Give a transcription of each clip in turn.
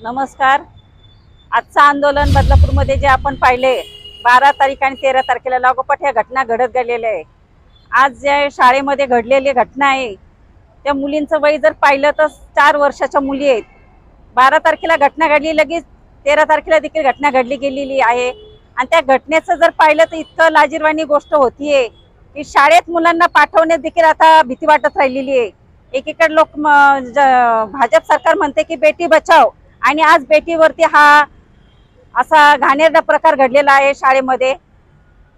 नमस्कार. आजचं आंदोलन बदलापूरमध्ये जे आपण पाहिले बारा तारीख आणि तेरा तारखेला लागोपाठ ह्या घटना घडत गेलेल्या आहे. आज ज्या शाळेमध्ये घडलेली घटना आहे त्या मुलींचं वय जर पाहिलं तर चार वर्षाच्या मुली आहेत. बारा तारखेला घटना घडली लगेच तेरा तारखेला देखील घटना घडली गेलेली आहे. आणि त्या घटनेचं जर पाहिलं तर इतकं लाजीरवाणी गोष्ट होतीये की शाळेत मुलांना पाठवण्यात देखील आता भीती वाटत राहिलेली आहे. एकीकडे लोक भाजप सरकार म्हणते की बेटी बचाव आणि आज बेटीवरती हा असा घाणेरडा प्रकार घडलेला आहे शाळेमध्ये.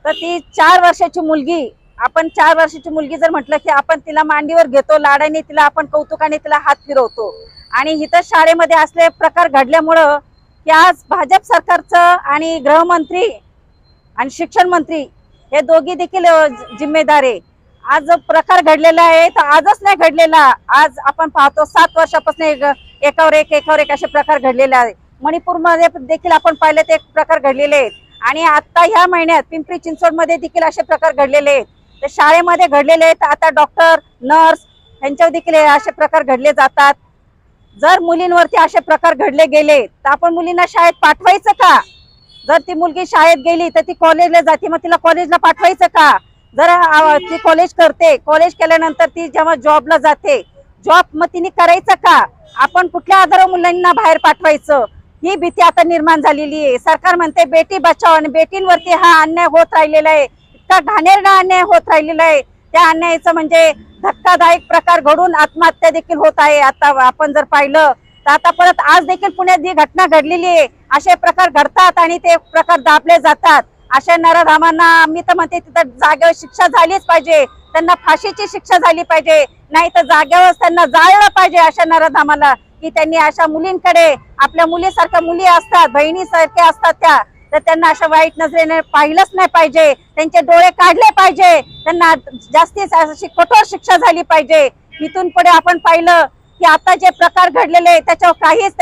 तर ती चार वर्षाची मुलगी आपण चार वर्षाची मुलगी जर म्हटलं की आपण तिला मांडीवर घेतो लाडाने तिला आपण कौतुकाने तिला हात फिरवतो. आणि इथं शाळेमध्ये असले प्रकार घडल्यामुळं की आज भाजप सरकारचं आणि गृहमंत्री आणि शिक्षण मंत्री हे दोघी देखील जिम्मेदार आहे. आज जो प्रकार घडलेला आहे तर आजच नाही घडलेला. आज आपण पाहतो सात वर्षापासून एक- एकावर एक एकावर एक असे प्रकार घडलेले आहेत. मणिपूरमध्ये देखील आपण पाहिले ते प्रकार घडलेले आहेत. आणि आता ह्या महिन्यात पिंपरी चिंचवडमध्ये देखील असे प्रकार घडलेले आहेत. तर शाळेमध्ये घडलेले आहेत. आता डॉक्टर नर्स यांच्यावर देखील असे प्रकार घडले जातात. जर मुलींवरती असे प्रकार घडले गेले तर आपण मुलींना शाळेत पाठवायचं का? जर ती मुलगी शाळेत गेली तर ती कॉलेजला जाते. मग तिला कॉलेजला पाठवायचं का? जर ती कॉलेज करते कॉलेज केल्यानंतर ती जेव्हा जॉबला जाते जॉब मग तिने करायचं का? आपण कुठल्या आदर मुलांना बाहेर पाठवायचं? ही भीती आता निर्माण झालेली आहे. सरकार म्हणते बेटी बचाव आणि बेटींवरती हा अन्याय होत राहिलेला आहे. इतका घाणेरडा अन्याय होत राहिलेला आहे. त्या अन्यायाचं म्हणजे धक्कादायक प्रकार घडून आत्महत्या देखील होत आहे. आता आपण जर पाहिलं तर आता परत आज देखील पुण्यात जी घटना घडलेली आहे असे प्रकार घडतात आणि ते प्रकार दाबले जातात. अशा नराधामांना मी तर म्हणते तिथं जागेवर शिक्षा झालीच पाहिजे. त्यांना फाशीची शिक्षा झाली पाहिजे. नाही तर जागेवर त्यांना जाळलं पाहिजे अशा नराधामाला की त्यांनी अशा मुलींकडे आपल्या मुलीसारख्या मुली असतात बहिणीसारख्या असतात त्या तर त्यांना अशा वाईट नजरेने पाहिलंच नाही पाहिजे त्यांचे डोळे काढले पाहिजे त्यांना जास्तीत अशी कठोर शिक्षा झाली पाहिजे. इथून पुढे आपण पाहिलं की आता जे प्रकार घडलेले त्याच्यावर काहीच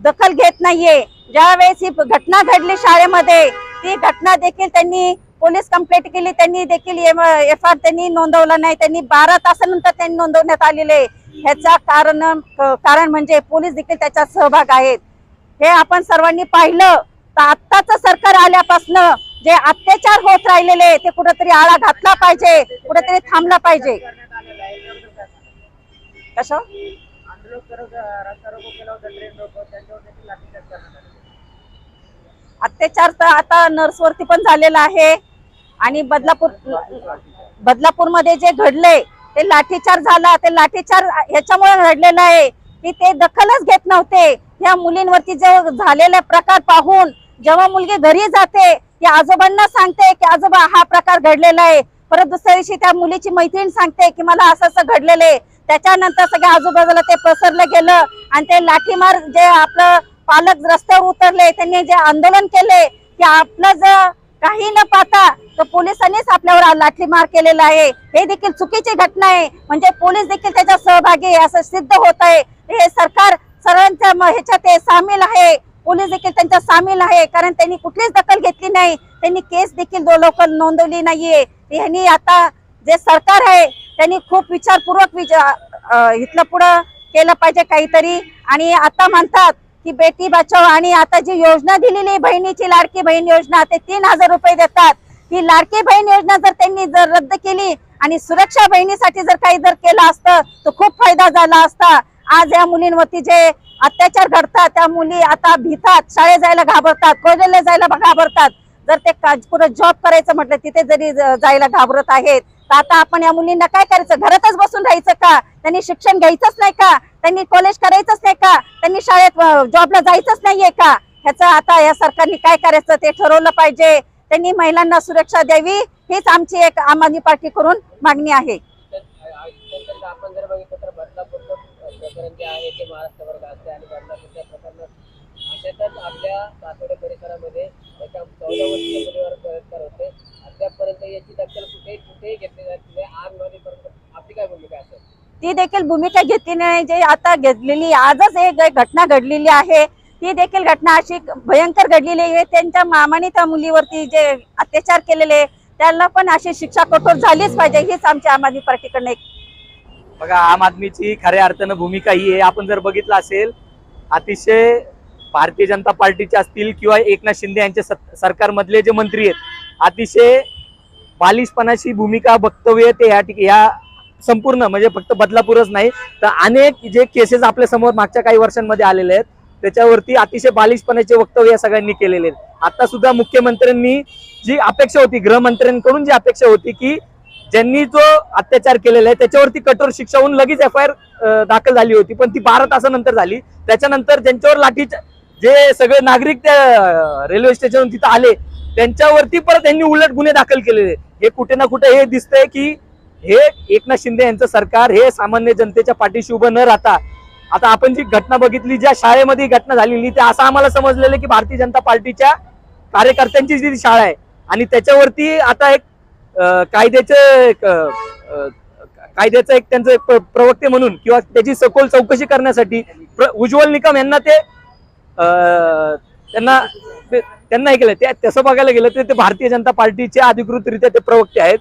दखल घेत नाहीये. ज्यावेळेस ही घटना घडली शाळेमध्ये ती घटना देखील त्यांनी पोलीस कंप्लेंट केली त्यांनी देखील एफ आर त्यांनी नोंदवला नाही. त्यांनी बारा तासानंतर त्यांनी नोंदवण्यात आलेले ह्याचा कारण कारण म्हणजे पोलीस देखील त्याच्यात सहभाग आहेत. हे आपण सर्वांनी पाहिलं तर आत्ताच सरकार आल्यापासून जे अत्याचार होत राहिलेले ते कुठेतरी आळा घातला पाहिजे कुठेतरी थांबला पाहिजे. कसं अत्याचार तर आता नर्सवरती पण झालेला आहे. आणि बदलापूर बदलापूरमध्ये जे घडले ते लाठीचार झाला. ते लाठीचार ह्याच्यामुळे घडलेला आहे की ते दखलच घेत नव्हते. या मुलींवरती जे झालेले प्रकार पाहून जेव्हा मुलगी घरी जाते या आजोबांना सांगते की आजोबा हा प्रकार घडलेला आहे. परत दुसऱ्या दिवशी त्या मुलीची मैत्रीण सांगते की मला असं असं घडलेलं आहे. त्याच्यानंतर सगळ्या आजूबाजूला ते पसरलं गेलं आणि ते लाठीमार जे आपलं पालक रस्त्यावर उतरले त्यांनी जे आंदोलन केले की आपलं जर काही न पाहता तर पोलिसांनीच आपल्यावर लाठीमार केलेला आहे. हे देखील चुकीची घटना आहे. म्हणजे पोलीस देखील त्याच्यात सहभागी असं सिद्ध होत आहे. हे सरकार सर्वांच्या ह्याच्यात सामील आहे. पोलीस देखील त्यांच्या सामील आहे. कारण त्यांनी कुठलीच दखल घेतली नाही. त्यांनी केस देखील दो लोक नोंदवली नाहीये. यांनी आता जे सरकार आहे त्यांनी खूप विचारपूर्वक विचार इथलं पुढं केलं पाहिजे काहीतरी. आणि आता म्हणतात की बेटी बचाव आणि आता जी योजना दिलेली बहिणीची लाडकी बहीण योजना ते तीन हजार रुपये देतात. ही लाडकी बहीण योजना जर त्यांनी जर रद्द केली आणि सुरक्षा बहिणीसाठी जर काही जर केलं असतं तर खूप फायदा झाला असता. आज या मुलींवरती जे अत्याचार घडतात त्या मुली आता भीतात शाळेत जायला घाबरतात कॉलेजला जायला घाबरतात. जर ते कुठं जॉब करायचं म्हटलं तिथे जरी जायला घाबरत आहेत तर आता आपण या मुलींना काय करायचं? घरातच बसून राहायचं का? त्यांनी शिक्षण घ्यायचंच नाही का? त्यांनी कॉलेज करायचंच नाही का? त्यांनी शाळेत जॉबला जायचंच नाहीये का? ह्याचं आता या सरकारने काय करायचं ते ठरवलं पाहिजे. त्यांनी महिलांना सुरक्षा द्यावी हीच आमची एक आम आदमी पार्टी करून मागणी आहे. आपण जर बघितलं तर जे आहे ते आणि परिसरामध्ये याची दखल कुठे कुठेही घेतली जाते नाही आज नोंदीपर्यंत आपली काय भूमिका असेल ती देखील भूमिका घेतली नाही जे आता घेतलेली आजच एक घटना घडलेली आहे ती देखील घटना अशी भयंकर घडलेली आहे. त्यांच्या मामाने त्या मुलीवरती जे अत्याचार केलेले त्यांना पण अशी शिक्षा कठोर झालीच पाहिजे हीच आमच्या आम आदमी पार्टीकडनं एक बघा आम आदमीची खऱ्या अर्थानं भूमिका ही आहे. आपण जर बघितलं असेल अतिशय भारतीय जनता पार्टीचे असतील किंवा एकनाथ शिंदे यांच्या सरकारमधले जे मंत्री आहेत अतिशय बालिशपणाची भूमिका वक्तव्य ते या ठिकाणी या संपूर्ण म्हणजे फक्त बदलापूरच नाही तर अनेक जे केसेस आपल्यासमोर मागच्या काही वर्षांमध्ये आलेले आहेत त्याच्यावरती अतिशय बालिशपणाचे वक्तव्य या सगळ्यांनी केलेले आहेत. आता सुद्धा मुख्यमंत्र्यांनी जी अपेक्षा होती गृहमंत्र्यांकडून जी अपेक्षा होती की ज्यांनी जो अत्याचार केलेला आहे त्याच्यावरती कठोर शिक्षा होऊन लगेच एफ आय आर दाखल झाली होती. पण ती बारा तासानंतर झाली. त्याच्यानंतर ज्यांच्यावर लाठी जे सगळे नागरिक त्या रेल्वे स्टेशनवरून तिथं आले त्यांच्यावरती परत त्यांनी उलट गुन्हे दाखल केलेले हे कुठे ना कुठे हे दिसतंय की हे एकनाथ शिंदे यांचं सरकार हे सामान्य जनतेच्या पाठीशी उभं न राहता आता आपण जी घटना बघितली ज्या शाळेमध्ये ही घटना झालेली ते असं आम्हाला समजलेलं की भारतीय जनता पार्टीच्या कार्यकर्त्यांची जी शाळा आहे आणि त्याच्यावरती आता एक कायद्याचे कायद्याचं एक कायद्याचं एक त्यांचं एक प्रवक्ते म्हणून किंवा त्याची सखोल चौकशी करण्यासाठी उज्ज्वल निकम यांना ते त्यांना त्यांना हे केलं ते तसं बघायला गेलं तर ते भारतीय जनता पार्टीचे अधिकृतरित्या ते प्रवक्ते आहेत.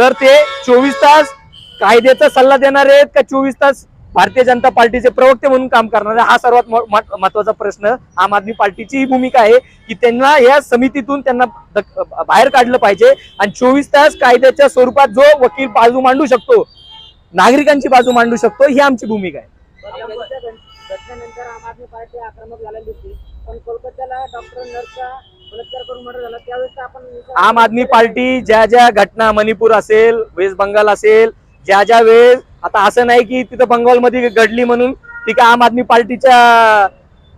तर ते चोवीस तास कायद्याचा सल्ला देणारे आहेत का चोवीस तास भारतीय जनता पार्टीचे प्रवक्ते म्हणून काम करणारे? हा सर्वात महत्त्वाचा प्रश्न. आम आदमी पार्टीची ही भूमिका आहे की त्यांना या समितीतून त्यांना बाहेर काढलं पाहिजे आणि चोवीस तास कायद्याच्या स्वरूपात जो वकील बाजू मांडू शकतो नागरिकांची बाजू मांडू शकतो ही आमची भूमिका आहे. घटनेनंतर आम आदमी पार्टी आक्रमक झालेली होती. पण कोलकात्याला डॉक्टर नर्सचा आम आदमी पार्टी ज्या ज्या घटना मणिपूर असेल वेस्ट बंगाल असेल ज्या ज्या वेळेस आता असं नाही की तिथं बंगालमध्ये घडली म्हणून ती का आम आदमी पार्टीच्या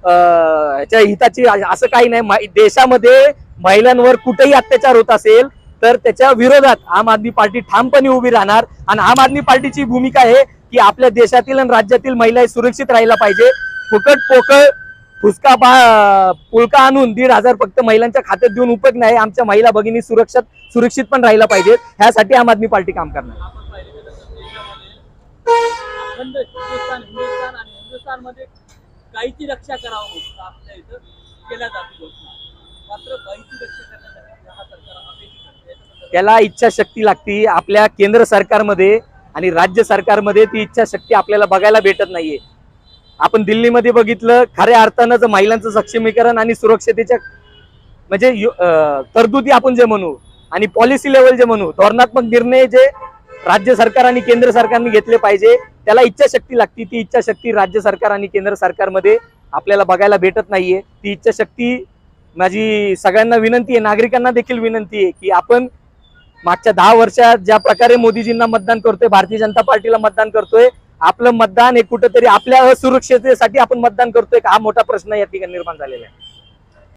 ह्याच्या हिताची असं काही नाही. देशामध्ये महिलांवर कुठेही अत्याचार होत असेल तर त्याच्या विरोधात आम आदमी पार्टी ठामपणे उभी राहणार. आणि आम आदमी पार्टीची भूमिका आहे की आपल्या देशातील आणि राज्यातील महिला सुरक्षित राहायला पाहिजे. फुकट पोकळ फुसका पुळका आणून दीड हजार फक्त महिलांच्या खात्यात देऊन उपयोग नाही. आमच्या महिला भगिनी सुरक्षित सुरक्षित पण राहायला पाहिजे ह्यासाठी आम आदमी पार्टी काम करणार. रक्षा हा त्याला इच्छाशक्ती लागती. आपल्या केंद्र सरकारमध्ये आणि राज्य सरकारमध्ये ती इच्छाशक्ती आपल्याला बघायला भेटत नाहीये. आपण दिल्लीमध्ये बघितलं खऱ्या अर्थानं जर महिलांचं सक्षमीकरण आणि सुरक्षतेच्या म्हणजे यु- तरतुदी आपण जे म्हणू आणि पॉलिसी लेवल जे म्हणू धोरणात्मक निर्णय जे राज्य सरकार आणि केंद्र सरकारने घेतले पाहिजे त्याला इच्छाशक्ती लागती. ती इच्छाशक्ती राज्य सरकार आणि केंद्र सरकारमध्ये आपल्याला बघायला भेटत नाहीये. ती इच्छाशक्ती माझी सगळ्यांना विनंती आहे नागरिकांना देखील विनंती आहे की आपण मागच्या दहा वर्षात ज्या प्रकारे मोदीजींना मतदान करतोय भारतीय जनता पार्टीला मतदान करतोय आपलं मतदान हे कुठंतरी आपल्या असुरक्षिततेसाठी आपण मतदान करतोय का? हा मोठा प्रश्न या ठिकाणी निर्माण झालेला आहे.